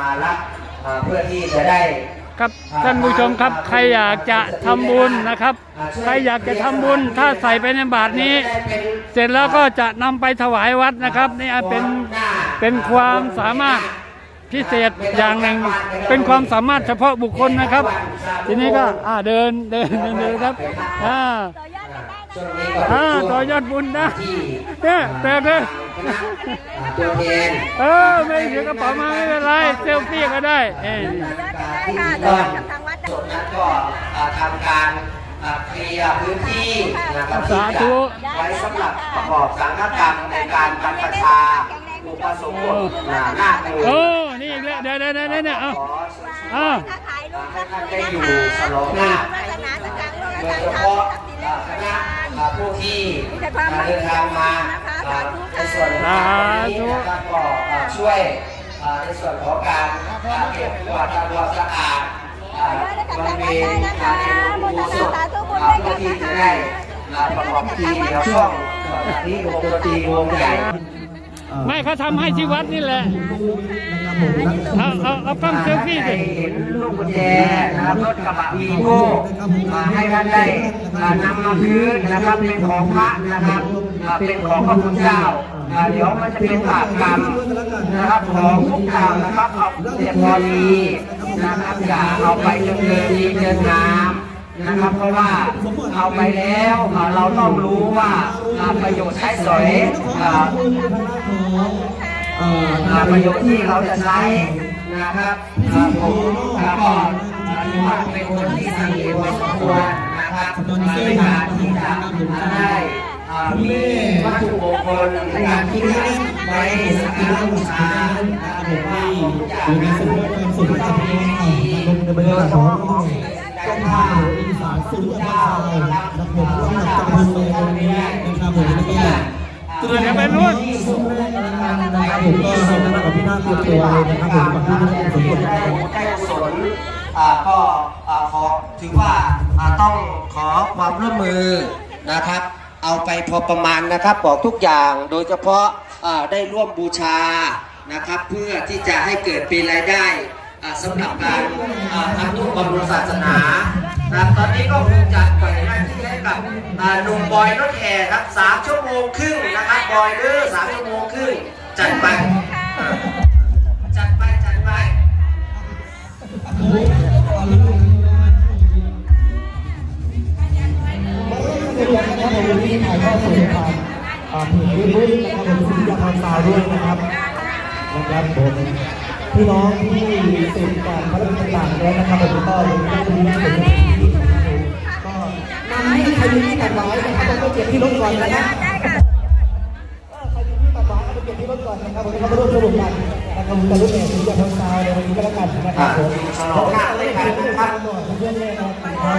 มารับอ่าเพื่อที่จะได้ครับท่านผู้ชมครับใครอยากจะทำบุญนะครับ ใครอยากจะทำบุญถ้าใส่ไปในบาทนี้ เสร็จแล้วก็จะนำไปถวายวัดนะครับนี่เป็นเป็นความสามารถพิเศษอย่างหนึ่งเป็นความสามารถเฉพาะบุคคลนะครับ ทีนี้ก็อ่าเดินเดินเดินเดินครับอ่าช่วงนี้ก็ อ่าเป็นช่วงต่อยอดบุญนะที่เนี่ยแปลกเลยอ่าตัวแทนเออไม่เสียกระเป๋ามาไม่เป็นไรเซลฟี่ก็ได้เอ้ยที่ต้นส่วนนั้นก็อ่าทำการอ่าเคลียร์พื้นที่นะครับที่จะไว้สำหรับประกอบสังฆกรรมในการบรรพชาอุปสมบทนานาคโอ้นี่อีกแล้วเดี๋ยวเดี๋ยวเดี๋ยวเดี๋ยวเอาขอเชิญชวนเอาให้ท่านได้อยู่สโลงนาคโดยเฉพาะอ่าคณะอ่า ผู้ที่อ่าเดินทางมาอ่าในส่วนของนี้นะครับก็อ่าช่วยอ่าในส่วนของการอ่าเก็บกวาดทำความสะอาดอ่าบริเวณอ่าในอุโบสถอ่าเพื่อที่จะได้อ่าประกอบพิธีแล้วช่วงนี้วงดนตรีวงใหญ่ ไม่เขาทำให้ที่วัดนี่แหละเอาเอาเอากล้องเซลฟี่สิเห็นลูกกุญแจนะครับรถกระบะวีโก้มาให้ท่านได้อ่านำมาคืนนะครับเป็นของพระนะครับอ่าเป็นของพระคุณเจ้าอ่าเดี๋ยวมันจะเป็นบาปกรรมนะครับของทุกอย่างนะครับเอาเรียบพอดีนะครับอย่าเอาไปจนเกินดีเกินงาม นะครับ เพราะว่าเอาไปแล้วอ่าเราต้องรู้ว่าอ่าประโยชน์ใช้สอยอ่าอ่าประโยชน์ที่เขาจะใช้นะครับอ่าผมแล้วก็ถือว่าเป็นคนที่สังเกตไว้สมควรนะครับในการที่จะได้อ่ามีวัตถุมงคลในการที่จะไว้สักการะบูชานะครับว่าของทุกอย่างนั้นต้องมีที่เบอร์ของ เจ้าภาพอีสานสุดยอดเลยนะครับผมร่วมกับจังหวัดเลยนะครับผมแล้วก็เดี๋ยวไปนู่นนะครับผมก็ให้ท่านกับพี่น้าเตรียมตัวเลยนะครับผมกับพี่นาคสมบูรณ์นะครับได้กุศลอ่าก็อ่าขอถือว่าอ่าต้องขอความร่วมมือนะครับ เอาไปพอประมาณนะครับบอกทุกอย่างโดยเฉพาะอ่าได้ร่วมบูชานะครับ เพื่อที่จะให้เกิดเป็นรายได้ สำหรับการทำนุบำรุงศาสนาครับตอนนี้ก็คงจัดปล่อยหน้าที่ให้กับหนุ่มบอยรถแห่ครับสามชั่วโมงครึ่งนะครับบอยเด้อสามชั่วโมงครึ่งจัดไปจัดไปจัดไปที่ถ่ายทอดสดผ่านอ่าเพจเฟซบุ๊กนะครับผมสุริยาทางซาด้วยนะครับนะครับผม พี่น้องที่เสร็จการภารกิจต่างๆแล้วนะครับผมก็ยังไม่ได้ดูในส่วนนี้ก็นำให้ใครมีที่ตัดไม้นะครับก็เจ็บที่รถก่อนนะครับเออใครมีที่ตัดไม้ก็ไปเก็บที่รถก่อนนะครับผมก็มาร่วมสนุกกันนะครับผมจะรู้แต่สุริยาทางซาวในวันนี้ก็แล้วกันนะครับผม ฉลองหน้าด้วยกันนะครับ เพื่อนเลยนะครับ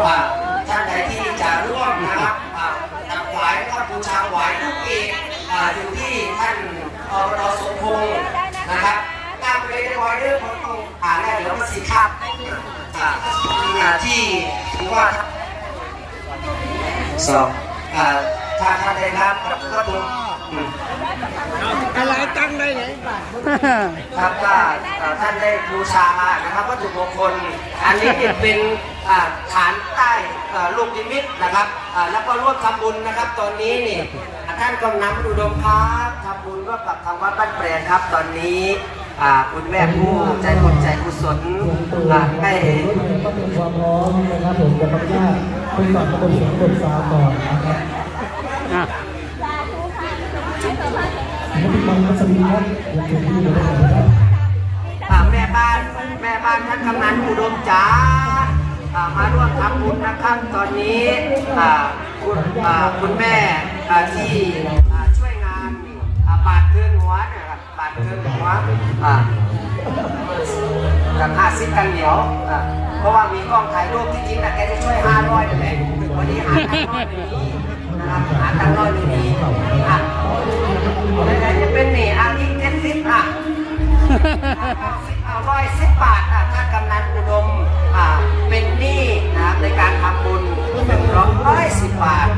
ว่าท่านใดที่จะร่วมนะครับอ่าถวายนะครับบูชาถวายลูกเอกอ่าอยู่ที่ท่าน อสมพงศ์นะครับตั้งไปในบอยเดอร์ผมต้องอ่านแล้เดี๋ยวมาสิครับที่ถือว่าสองอ่าถ้าท่านใดรับก็ตรงอืมอะไรตั้งได้ไหนครับถ้าเอ่อท่านได้บูชานะครับวัตถุมงคลอันนี้เป็นฐานใต้เอ่ลูกนิมิตนะครับแล้วก็ร่วมทำบุญนะครับ ตอนนี้นี่ ท่านกำนันอุดมครับทำบุญร่วมกับทางวัดบ้านแปรครับ ตอนนี้คุณแม่ผู้ใจบุญใจกุศลอ่าได้ก็เป็นความพร้อมนะครับผมจะขออนุญาตไปสอนระบบเสียงระบบซาวด์ก่อนนะครับแม่บ้านแม่บ้านท่านกำนันอุดมจ๋าอ่ามาร่วมทำบุญนะครับตอนนี้คุณคุณแม่ อาที่ช่วยงานอาบาดเกินหัวเนี่ยครับบาดเกินหัวกับอาซิดกันเหนียวเพราะว่ามีกล้องถ่ายรูปที่จริงนะแกจะช่วยห้าร้อยนั่นแหละถึวันนี้หาตังค์น้อยไม่มีนะครับหาตังค์น้อยไม่มีอะไหนๆจะเป็นหนี้อะอีกเจ็ดสิบอะเอาร้อยสิบบาทอะถ้ากำนันอุดมอะเป็นหนี้นะครับในการทำบุญหนึ่งร้อยสิบบาท